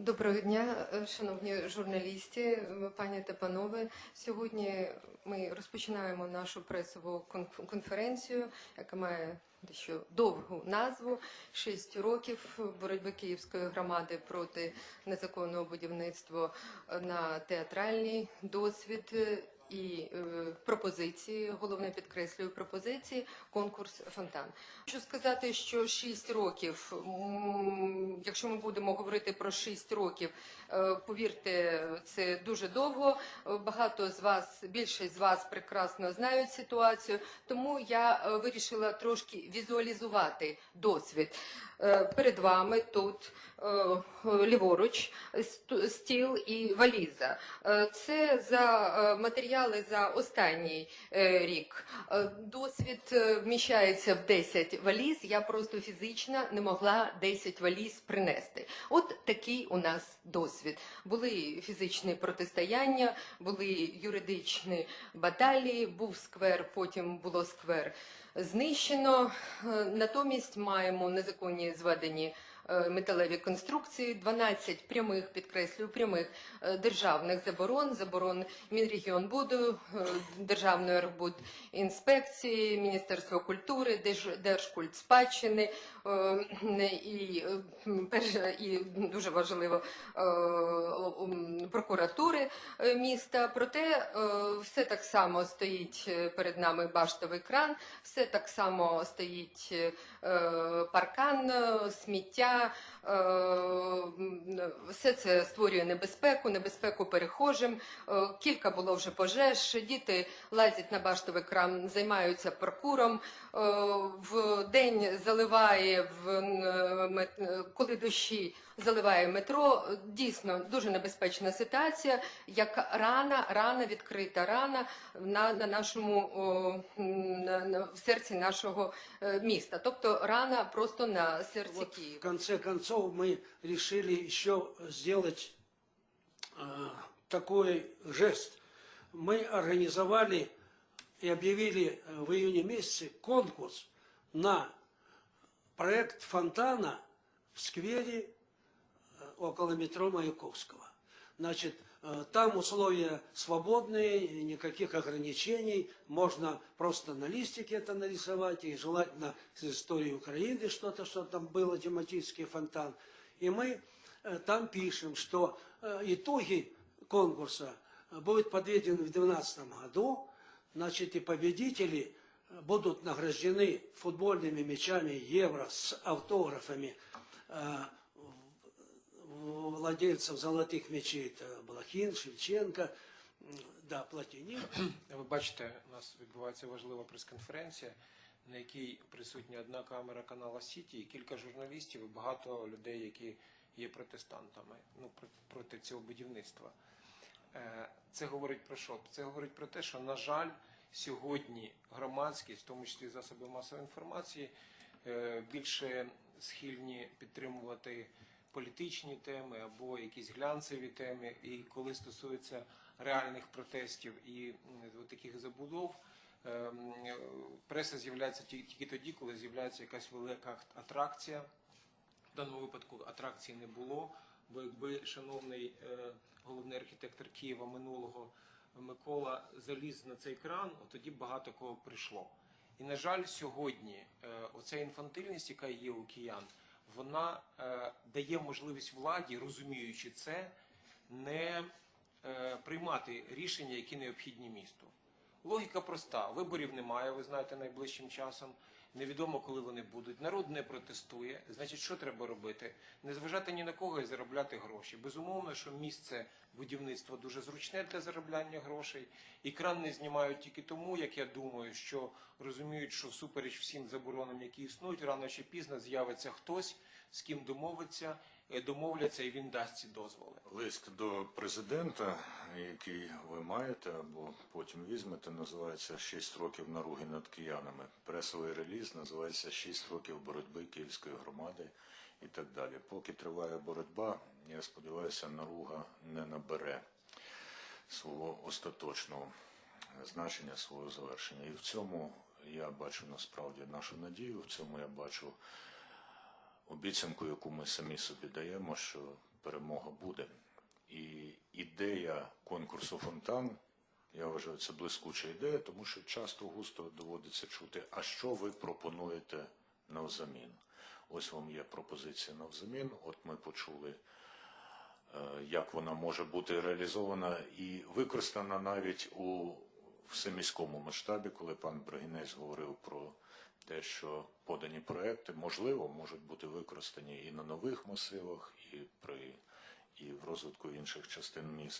Доброго дня, е, шановні журналісти, е, пані та панове. Сьогодні ми розпочинаємо нашу пресову конф- конференцію, яка має дещо довгу назву «Шість років боротьби Київської громади проти незаконного будівництва на театральний досвід і е, пропозиції, головне підкреслюю пропозиції, конкурс фонтан. Хочу сказати, що 6 років, якщо ми будемо говорити про 6 років, е, повірте, це дуже довго. Е, Багато з вас, більшість з вас прекрасно знають ситуацію, тому я вирішила трошки візуалізувати досвід. Перед вами тут ліворуч стіл і валіза. Е, Це за е, матеріали за останній е, рік. Е, Досвід е, вміщається в 10 валіз. Я просто фізично не могла 10 валіз принести. От такий у нас досвід. Були фізичні протистояння, були юридичні баталії, був сквер, потім було сквер знищено. Е, Натомість маємо незаконні зведені е, металеві конструкції, 12 прямих, підкреслюю, прямих е, державних заборон, заборон Мінрегіонбуду, е, Державної інспекції, Міністерства культури, Держ- Держкультспадщини е, і, е, і дуже важливо е, прокуратури е, міста. Проте е, все так само стоїть е, перед нами баштовий кран, все так само стоїть е, паркан, е, сміття. Е, Все це створює небезпеку, небезпеку перехожим. Е, Кілька було вже пожеж. Діти лазять на баштовий кран, займаються паркуром. Е, В день заливає в коли дощі заливає метро. Дійсно дуже небезпечна ситуація, як рана, рана відкрита рана на, на нашому о, м, на, на, в серці нашого е, міста. Тобто рана просто на серці Вот в Києва. конце концов мы решили еще сделать э, такой жест. Мы организовали и объявили э, в июне месяце конкурс на проект фонтана в сквере э, около метро Маяковского. Значит, э, там условия свободные, никаких ограничений. Можно просто на листике это нарисовать, и желательно с истории Украины что-то, что там было, тематический фонтан. И мы э, там пишем, что э, итоги конкурса будут подведены в 2012 году. Значит, и победители будут награждены футбольными мячами Евро с автографами э, владельцев золотых мячей. Это Блохин, Шевченко, м, да, Платинин. Ви бачите, у нас відбувається важлива прес-конференція, на якій присутня одна камера канала Сіті і кілька журналістів і багато людей, які є протестантами ну, про- проти цього будівництва. Е, Це говорить про що? Це говорить про те, що, на жаль, сьогодні громадськість, в тому числі засоби масової інформації, е, більше схильні підтримувати політичні теми або якісь глянцеві теми. І коли стосується реальних протестів і таких забудов, ем, преса з'являється ті- тільки тоді, коли з'являється якась велика атракція. В даному випадку атракції не було, бо якби шановний е, головний архітектор Києва минулого Микола заліз на цей кран, тоді багато кого прийшло. І на жаль, сьогодні е, оця інфантильність, яка є у киян, вона е, дає можливість владі, розуміючи це, не е, приймати рішення, які необхідні місту. Логіка проста: виборів немає, ви знаєте, найближчим часом. Невідомо, коли вони будуть. Народ не протестує. Значить, що треба робити? Не зважати ні на кого і заробляти гроші. Безумовно, що місце будівництва дуже зручне для заробляння грошей. І кран не знімають тільки тому, як я думаю, що розуміють, що всупереч всім заборонам, які існують, рано чи пізно з'явиться хтось, з ким домовиться, домовляться, і він дасть ці дозволи. Лист до президента, який ви маєте або потім візьмете, називається «6 років наруги над киянами. Пресовий реліз називається «6 років боротьби Київської громади і так далі. Поки триває боротьба, я сподіваюся, наруга не набере свого остаточного значення, свого завершення. І в цьому я бачу насправді нашу надію, в цьому я бачу обіцянку, яку ми самі собі даємо, що перемога буде. І ідея конкурсу фонтан, я вважаю, це блискуча ідея, тому що часто густо доводиться чути, а що ви пропонуєте навзамін? Ось вам є пропозиція навзамін. От ми почули, е, як вона може бути реалізована і використана навіть у всеміському масштабі, коли пан Брагінець говорив про те, що подані проекти, можливо, можуть бути використані і на нових масивах, і при і в розвитку інших частин міста.